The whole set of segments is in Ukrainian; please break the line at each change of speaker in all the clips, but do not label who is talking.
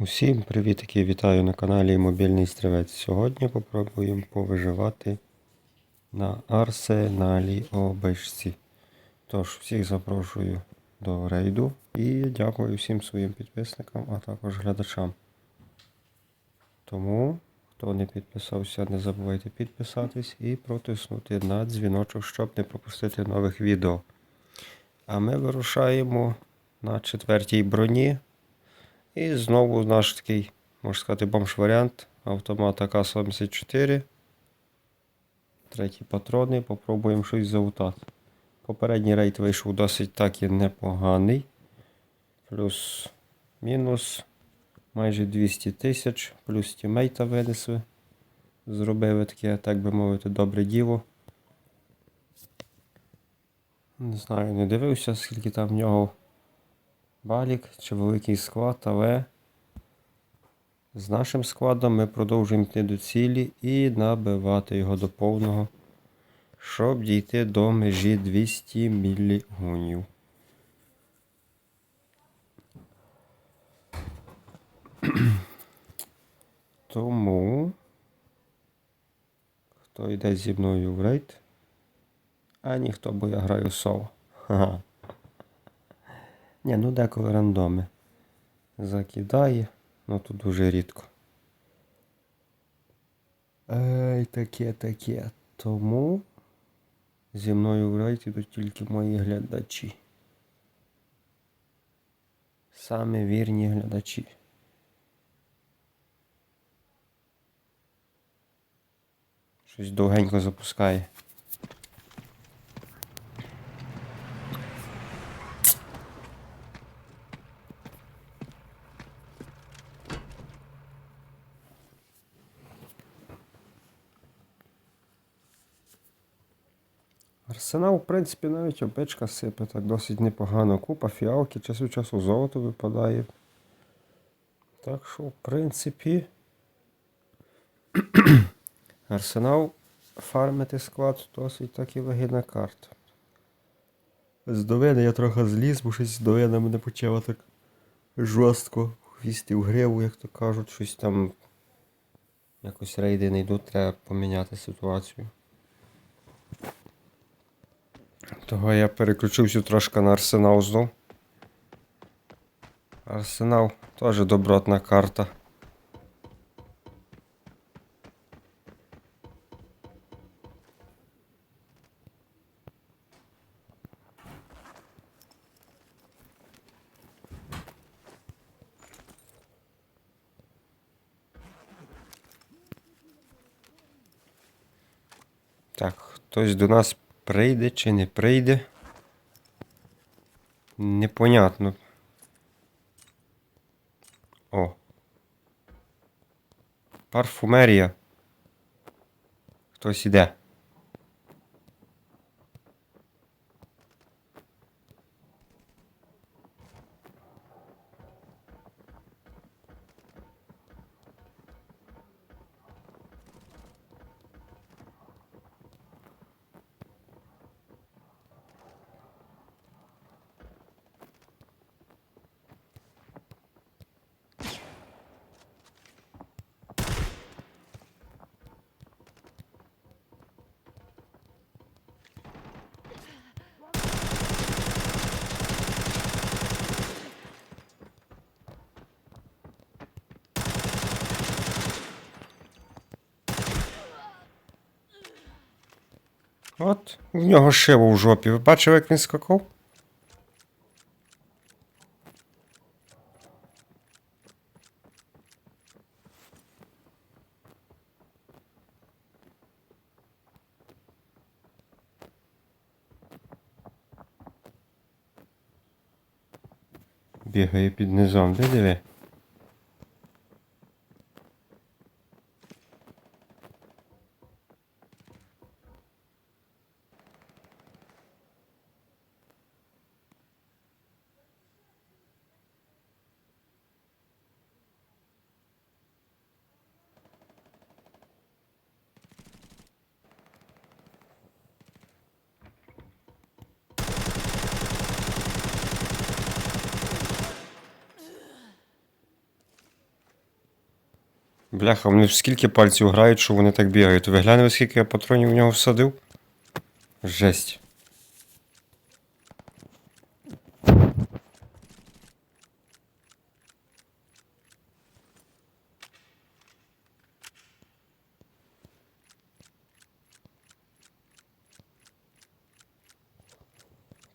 Усім привітки, вітаю на каналі Мобільний Стрілець. Сьогодні попробуємо повиживати на арсеналі обичці. Тож, всіх запрошую до рейду і дякую всім своїм підписникам, а також глядачам. Тому, хто не підписався, не забувайте підписатись і протиснути на дзвіночок, щоб не пропустити нових відео. А ми вирушаємо на четвертій броні. І знову наш такий, можна сказати, бомж-варіант автомат АК-74. Треті патрони. Попробуємо щось заутати. Попередній рейд вийшов досить так і непоганий. Плюс мінус майже 200 тисяч, плюс тімейта винесли. Зробили таке, так би мовити, добре діло. Не знаю, не дивився, скільки там в нього балік чи великий склад, але з нашим складом ми продовжуємо йти до цілі і набивати його до повного, щоб дійти до межі 200 мілігонів. Тому хто йде зі мною в рейд? А ніхто, бо я граю соло. Ха-ха. Ні, ну деколи рандоми. Закидає, ну тут дуже рідко. Ей, таке, таке. Тому зі мною рейд ідуть тільки мої глядачі. Саме вірні глядачі. Щось довгенько запускає. Арсенал, в принципі, навіть опечка сипе так досить непогано. Купа фіалки, час від часу золото випадає. Так що, в принципі, Арсенал фармити склад досить так і вигідна карта. З довини я трохи зліз, бо щось довина мене почала так жорстко хвісти в гриву, як то кажуть, щось там якось рейди не йдуть, треба поміняти ситуацію. Того я переключився трошки на арсенал знов. Арсенал теж добротна карта. Так, хтось до нас прийде чи не прийде. Непонятно. О. Парфумерія. Хтось іде. От, в нього шиво в жопі. Ви бачили, як він скакав? Бігає під низом, де диви? Бляха, вони скільки пальців грають, що вони так бігають. Ви глянули, скільки я патронів в нього всадив? Жесть.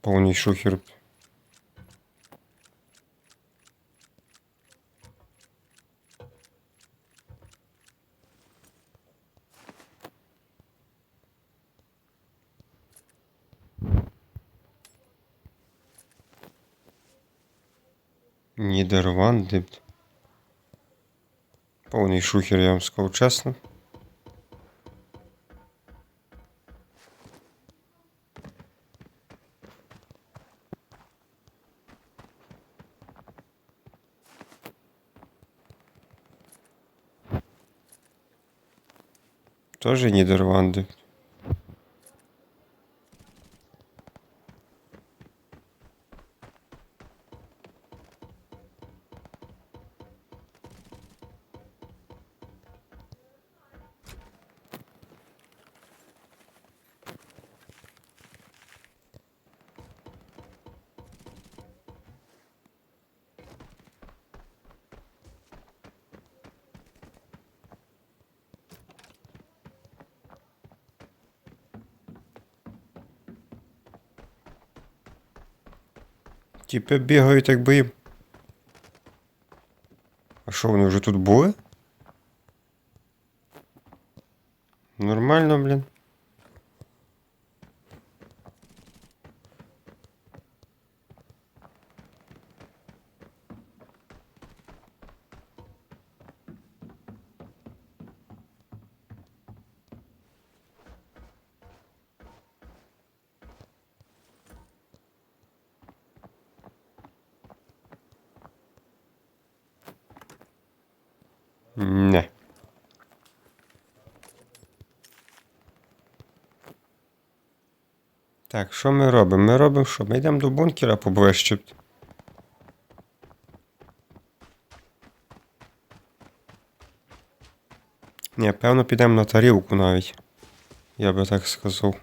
Повний шухер. Нідерланди. Повний шухер, я вам скажу чесно. Тоже Нідерланди. Тіпи бігають, якби їм. А що, вони вже тут були? Нормально, блін. Не. Так, що ми робимо? Ми робимо що? Ми йдемо до бункера поближче. Ні, певно, підемо на тарілку навіть. Я би так сказав.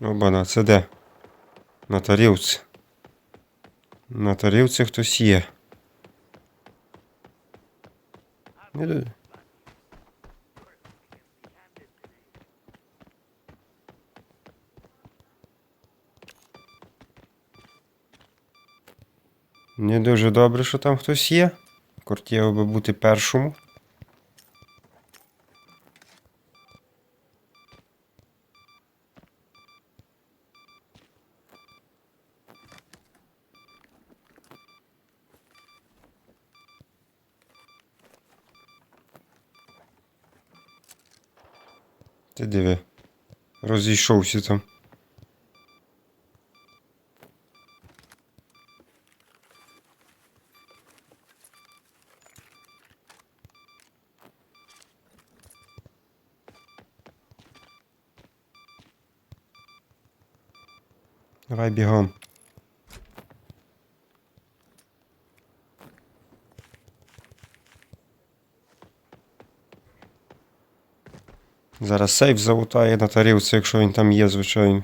Обана, це де? На тарілці. На тарілці хтось є. Не ду- Не дуже добре, що там хтось є. Кортєво би бути першому. Ти диви. Розійшовся там. Давай бігом. Зараз сейф залутає на тарілці, якщо він там є, звичайно.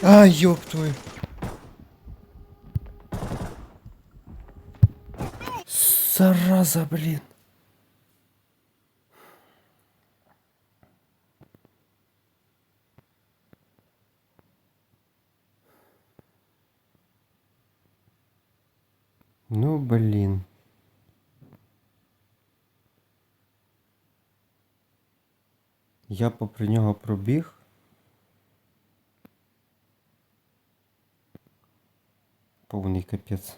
Ай, ёб твою. Зараза, блин. Ну, блин. Я попри нього пробіг. Повний капець.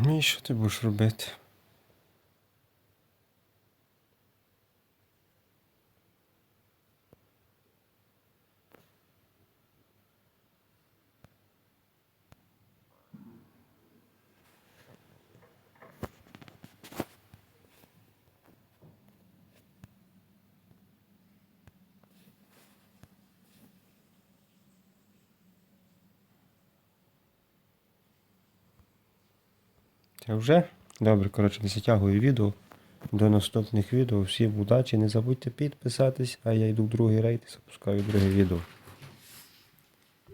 Ну і що ти будеш? Це вже? Добре, коротше, не затягую відео. До наступних відео. Всім удачі. Не забудьте підписатись, а я йду в другий рейд і запускаю друге відео.